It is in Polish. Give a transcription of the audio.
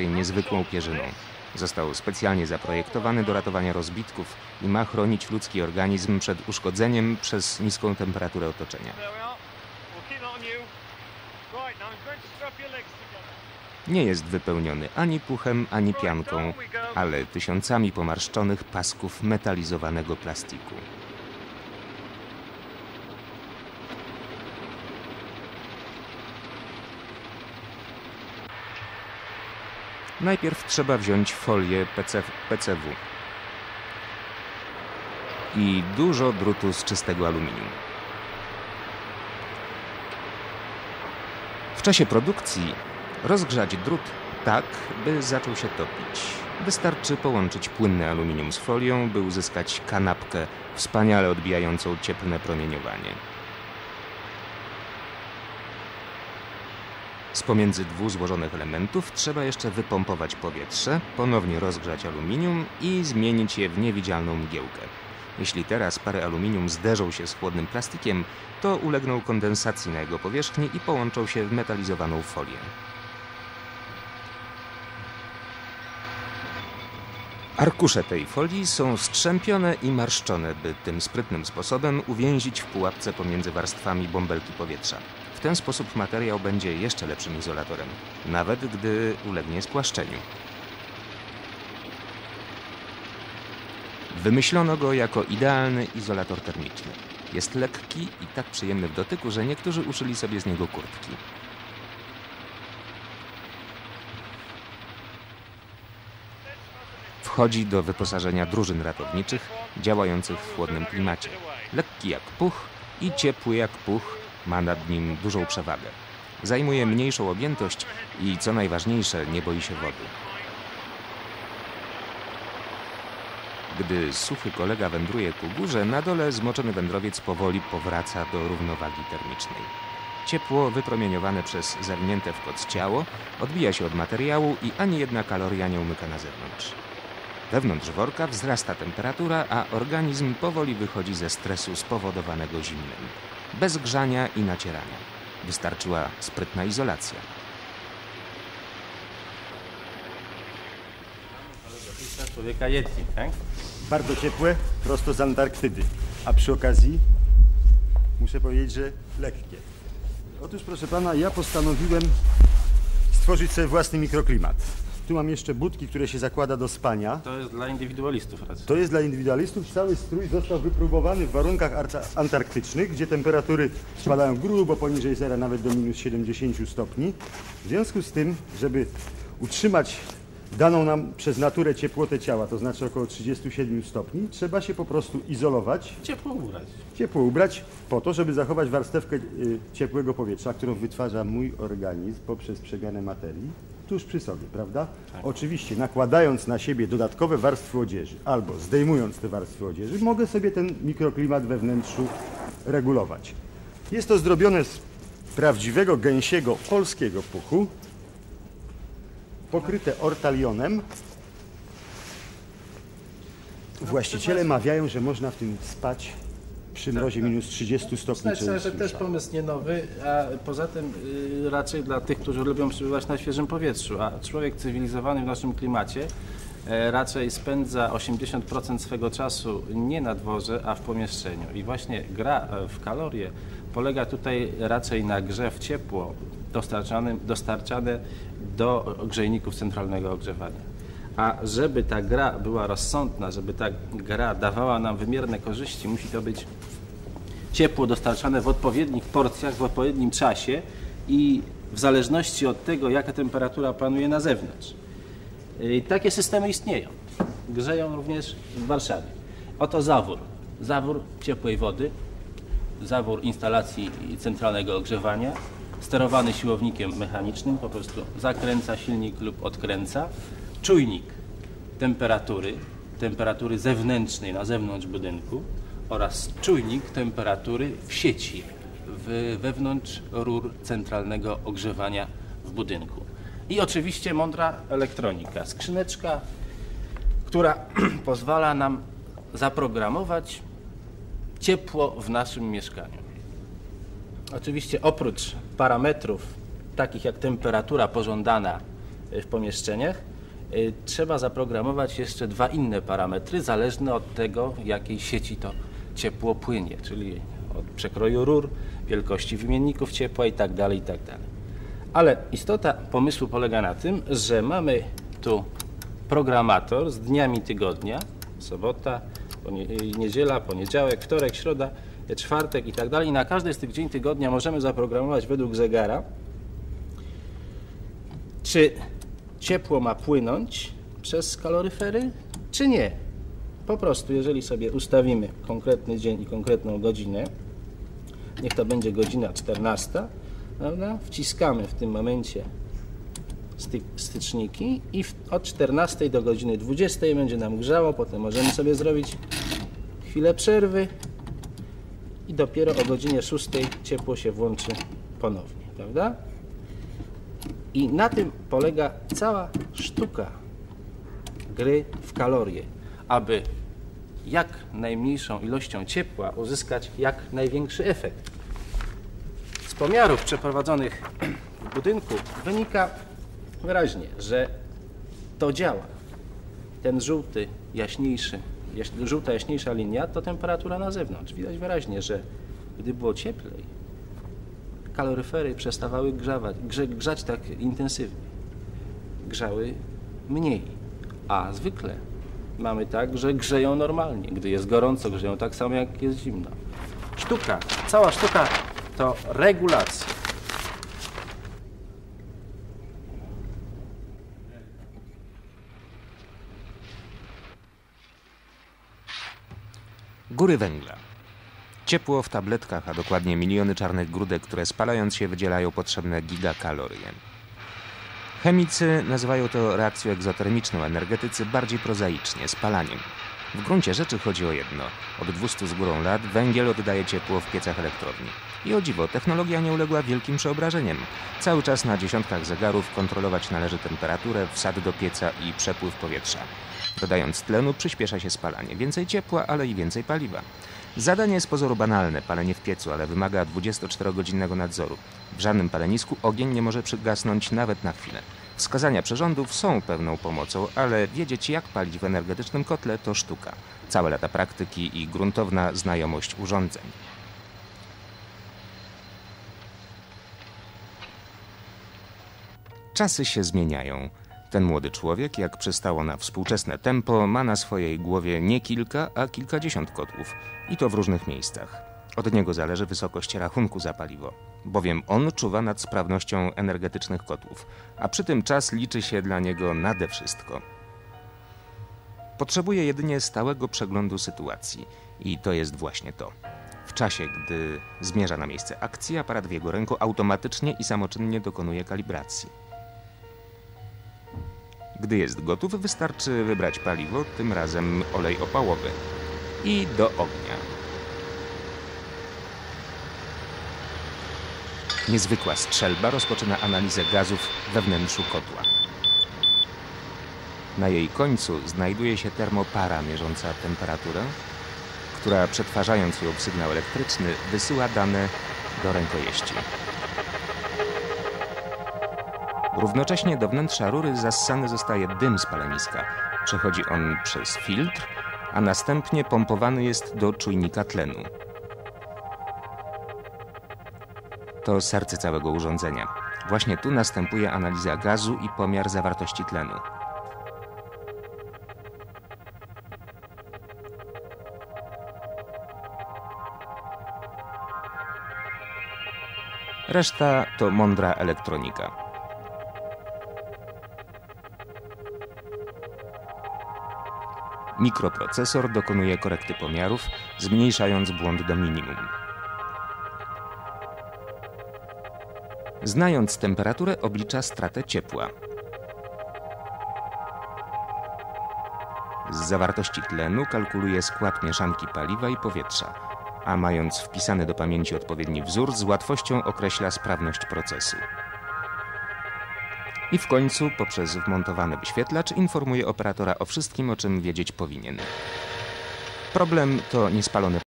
niezwykłą pierzyną. Został specjalnie zaprojektowany do ratowania rozbitków i ma chronić ludzki organizm przed uszkodzeniem przez niską temperaturę otoczenia. Nie jest wypełniony ani puchem, ani pianką, ale tysiącami pomarszczonych pasków metalizowanego plastiku. Najpierw trzeba wziąć folię PC, PCW i dużo drutu z czystego aluminium. W czasie produkcji rozgrzać drut tak, by zaczął się topić. Wystarczy połączyć płynne aluminium z folią, by uzyskać kanapkę wspaniale odbijającą cieplne promieniowanie. Z pomiędzy dwóch złożonych elementów trzeba jeszcze wypompować powietrze, ponownie rozgrzać aluminium i zmienić je w niewidzialną mgiełkę. Jeśli teraz pary aluminium zderzą się z chłodnym plastikiem, to ulegną kondensacji na jego powierzchni i połączą się w metalizowaną folię. Arkusze tej folii są strzępione i marszczone, by tym sprytnym sposobem uwięzić w pułapce pomiędzy warstwami bąbelki powietrza. W ten sposób materiał będzie jeszcze lepszym izolatorem, nawet gdy ulegnie spłaszczeniu. Wymyślono go jako idealny izolator termiczny. Jest lekki i tak przyjemny w dotyku, że niektórzy uszyli sobie z niego kurtki. Wchodzi do wyposażenia drużyn ratowniczych działających w chłodnym klimacie. Lekki jak puch i ciepły jak puch ma nad nim dużą przewagę. Zajmuje mniejszą objętość i co najważniejsze, nie boi się wody. Gdy suchy kolega wędruje ku górze, na dole zmoczony wędrowiec powoli powraca do równowagi termicznej. Ciepło wypromieniowane przez zawinięte w koc ciało odbija się od materiału i ani jedna kaloria nie umyka na zewnątrz. Wewnątrz worka wzrasta temperatura, a organizm powoli wychodzi ze stresu spowodowanego zimnem. Bez grzania i nacierania. Wystarczyła sprytna izolacja. człowieka Yeti, tak? Bardzo ciepłe, prosto z Antarktydy. A przy okazji muszę powiedzieć, że lekkie. Otóż proszę pana, ja postanowiłem stworzyć sobie własny mikroklimat. Tu mam jeszcze budki, które się zakłada do spania. To jest dla indywidualistów raczej. To jest dla indywidualistów. Cały strój został wypróbowany w warunkach antarktycznych, gdzie temperatury spadają grubo poniżej zera, nawet do minus 70 stopni. W związku z tym, żeby utrzymać daną nam przez naturę ciepłotę ciała, to znaczy około 37 stopni, trzeba się po prostu izolować, Ciepło ubrać. ciepło ubrać po to, żeby zachować warstewkę y, ciepłego powietrza, którą wytwarza mój organizm poprzez przemianę materii tuż przy sobie, prawda? Oczywiście nakładając na siebie dodatkowe warstwy odzieży albo zdejmując te warstwy odzieży, mogę sobie ten mikroklimat we wnętrzu regulować. Jest to zrobione z prawdziwego gęsiego polskiego puchu, pokryte ortalionem. Właściciele mawiają, że można w tym spać przy mrozie minus 30 stopni Znaczy, że też pomysł nie nowy, a poza tym y, raczej dla tych, którzy lubią przebywać na świeżym powietrzu, a człowiek cywilizowany w naszym klimacie e, raczej spędza 80% swego czasu nie na dworze, a w pomieszczeniu. I właśnie gra e, w kalorie polega tutaj raczej na grze w ciepło dostarczane, dostarczane do grzejników centralnego ogrzewania. A żeby ta gra była rozsądna, żeby ta gra dawała nam wymierne korzyści, musi to być ciepło dostarczane w odpowiednich porcjach, w odpowiednim czasie i w zależności od tego, jaka temperatura panuje na zewnątrz. I takie systemy istnieją. Grzeją również w Warszawie. Oto zawór. Zawór ciepłej wody, zawór instalacji centralnego ogrzewania, sterowany siłownikiem mechanicznym, po prostu zakręca silnik lub odkręca. Czujnik temperatury, temperatury zewnętrznej na zewnątrz budynku oraz czujnik temperatury w sieci w, wewnątrz rur centralnego ogrzewania w budynku. I oczywiście mądra elektronika, skrzyneczka, która pozwala nam zaprogramować ciepło w naszym mieszkaniu. Oczywiście oprócz parametrów takich jak temperatura pożądana y, w pomieszczeniach, y, trzeba zaprogramować jeszcze dwa inne parametry, zależne od tego, jakiej sieci to ciepło płynie, czyli od przekroju rur, wielkości wymienników ciepła i tak dalej, i tak. Ale istota pomysłu polega na tym, że mamy tu programator z dniami tygodnia, sobota, niedziela, poniedziałek, wtorek, środa, czwartek i tak dalej. I na każdy z tych dzień tygodnia możemy zaprogramować według zegara, czy ciepło ma płynąć przez kaloryfery, czy nie. Po prostu, jeżeli sobie ustawimy konkretny dzień i konkretną godzinę, niech to będzie godzina 14, prawda? wciskamy w tym momencie sty- styczniki i od 14 do godziny 20 będzie nam grzało, potem możemy sobie zrobić chwilę przerwy i dopiero o godzinie 6 ciepło się włączy ponownie, prawda? I na tym polega cała sztuka gry w kalorie, aby jak najmniejszą ilością ciepła uzyskać jak największy efekt. Z pomiarów przeprowadzonych w budynku wynika wyraźnie, że to działa. Ten żółty, jaśniejszy, jaś, żółta, jaśniejsza linia to temperatura na zewnątrz. Widać wyraźnie, że gdy było cieplej, kaloryfery przestawały grzawać, grze, grzać tak intensywnie. Grzały mniej. A zwykle mamy tak, że grzeją normalnie. Gdy jest gorąco, grzeją tak samo jak jest zimno. Sztuka, cała sztuka to regulacja. Góry węgla. Ciepło w tabletkach, a dokładnie miliony czarnych grudek, które spalając się wydzielają potrzebne gigakalorie. Chemicy nazywają to reakcją egzotermiczną, energetycy bardziej prozaicznie spalaniem. W gruncie rzeczy chodzi o jedno. Od 200 z górą lat węgiel oddaje ciepło w piecach elektrowni. I o dziwo, technologia nie uległa wielkim przeobrażeniom. Cały czas na dziesiątkach zegarów kontrolować należy temperaturę, wsad do pieca i przepływ powietrza. Dodając tlenu przyspiesza się spalanie. Więcej ciepła, ale i więcej paliwa. Zadanie z pozoru banalne, palenie w piecu, ale wymaga 24-godzinnego nadzoru. W żadnym palenisku ogień nie może przygasnąć nawet na chwilę. Wskazania przyrządów są pewną pomocą, ale wiedzieć jak palić w energetycznym kotle to sztuka. Całe lata praktyki i gruntowna znajomość urządzeń. Czasy się zmieniają. Ten młody człowiek, jak przystało na współczesne tempo, ma na swojej głowie nie kilka, a kilkadziesiąt kotłów. I to w różnych miejscach. Od niego zależy wysokość rachunku za paliwo, bowiem on czuwa nad sprawnością energetycznych kotłów, a przy tym czas liczy się dla niego nade wszystko. Potrzebuje jedynie stałego przeglądu sytuacji i to jest właśnie to. W czasie, gdy zmierza na miejsce akcji, aparat w jego ręku automatycznie i samoczynnie dokonuje kalibracji. Gdy jest gotów, wystarczy wybrać paliwo, tym razem olej opałowy, i do ognia. Niezwykła strzelba rozpoczyna analizę gazów we wnętrzu kotła. Na jej końcu znajduje się termopara mierząca temperaturę, która przetwarzając ją w sygnał elektryczny wysyła dane do rękojeści. Równocześnie do wnętrza rury zassany zostaje dym z paleniska. Przechodzi on przez filtr, a następnie pompowany jest do czujnika tlenu. To serce całego urządzenia. Właśnie tu następuje analiza gazu i pomiar zawartości tlenu. Reszta to mądra elektronika. Mikroprocesor dokonuje korekty pomiarów, zmniejszając błąd do minimum. Znając temperaturę, oblicza stratę ciepła. Z zawartości tlenu kalkuluje skład mieszanki paliwa i powietrza, a mając wpisany do pamięci odpowiedni wzór, z łatwością określa sprawność procesu. I w końcu, poprzez wmontowany wyświetlacz, informuje operatora o wszystkim, o czym wiedzieć powinien. Problem to niespalone